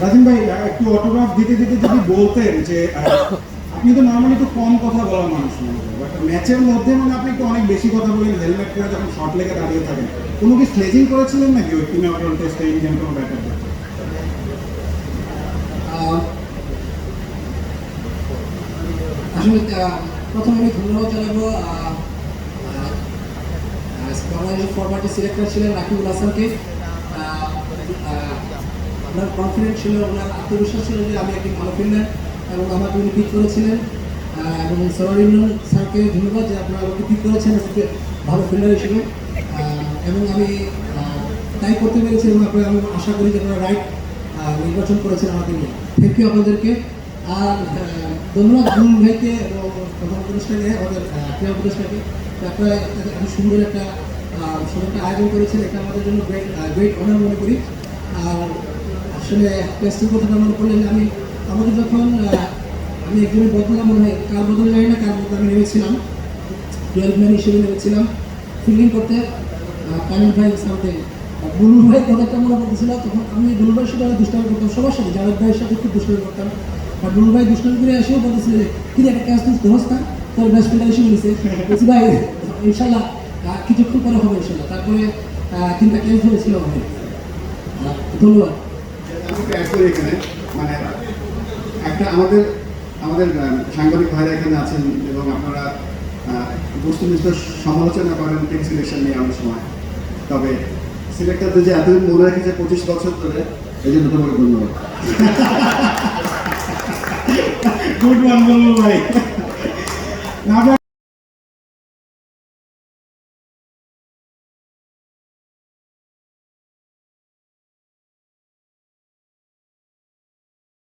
রাজিম ভাই একটু অটোগ্রাফ দিতে দিতে যদি বলতেন যে আপনি তো নর্মালি তো কম কথা বলার মানুষ বাট ম্যাচের মধ্যে মানে আপনি একটু অনেক বেশি কথা বলেন হেলমেট পরে যখন শর্ট লেগে দাঁড়িয়ে থাকেন কোনো কি স্লেজিং করেছিলেন নাকি ওই টিমে অটল টেস্টে ইন্ডিয়ান কোনো ব্যাটার আসলে প্রথমে আমি ধন্যবাদ জানাব আহ, আহ, আহ, বাংলাদেশের ফরম্যাটে সিলেক্টর ছিলেন রাকিবুল হাসানকে। ওনার কনফিডেন্স ছিল ওনার আত্মবিশ্বাস ছিল যে আমি একটি ভালো ফিল্ডার এবং আমাকে উনি পিক করেছিলেন। এবং সরার ইমরান স্যারকে ধন্যবাদ যে আপনারা আমাকে পিক করেছেন একটি ভালো ফিল্ডার হিসেবে। এবং আমি তাই করতে পেরেছি এবং আপনারা, আমি আশা করি যে আপনারা রাইট নির্বাচন করেছেন আমাকে নিয়ে। থ্যাংক ইউ আপনাদেরকে। আর ধন্যবাদ গুরু ভাইকে এবং প্রধান উপদেষ্টাকে, আমাদের ক্রীড়া উপদেষ্টাকে আপনারা এত সুন্দর একটা একটা আয়োজন করেছেন। এটা আমাদের জন্য গ্রেট গ্রেট অনার মনে করি। আর আসলে টেস্টের কথাটা মনে করলেন আমি আমাকে যখন আমি একজনের বদলা মনে হয় কার বদলে জানি না কার বদলে আমি নেমেছিলাম। টুয়েলভ ম্যান হিসেবে নেমেছিলাম। ফিল্ডিং করতে কানিন ভাই সামথিং বুলুর ভাই কথাটা মনে পড়তেছিল তখন আমি বুলুর ভাইয়ের সাথে দুষ্টামি করতাম সবার সাথে জাভেদ ভাইয়ের সাথে খুব দুষ্টামি করতাম। আর বুলুর ভাই দুষ্টামি করে এসেও বলতেছিল যে কি রে, একটা ক্যাচ তুই ধরস না তোর ব্যাস্ট ফিল্ডার এসে বলছি ভাই ইনশাল্লাহ কিছুক্ষণ পরে হবে ইনশাল্লাহ। তারপরে তিনটা ক্যাচ ধরেছিল ধন্যবাদ। এখানে মানে একটা আমাদের আমাদের সাংবাদিক ভাইরা এখানে আছেন এবং আপনারা বস্তুনিষ্ঠ সমালোচনা করেন টিম সিলেকশন নিয়ে অনেক সময়। তবে সিলেক্টরদের যে এতদিন মনে রেখেছে পঁচিশ বছর ধরে, এই জন্য তোমাকে ধন্যবাদ। গুড ওয়ান ভাই।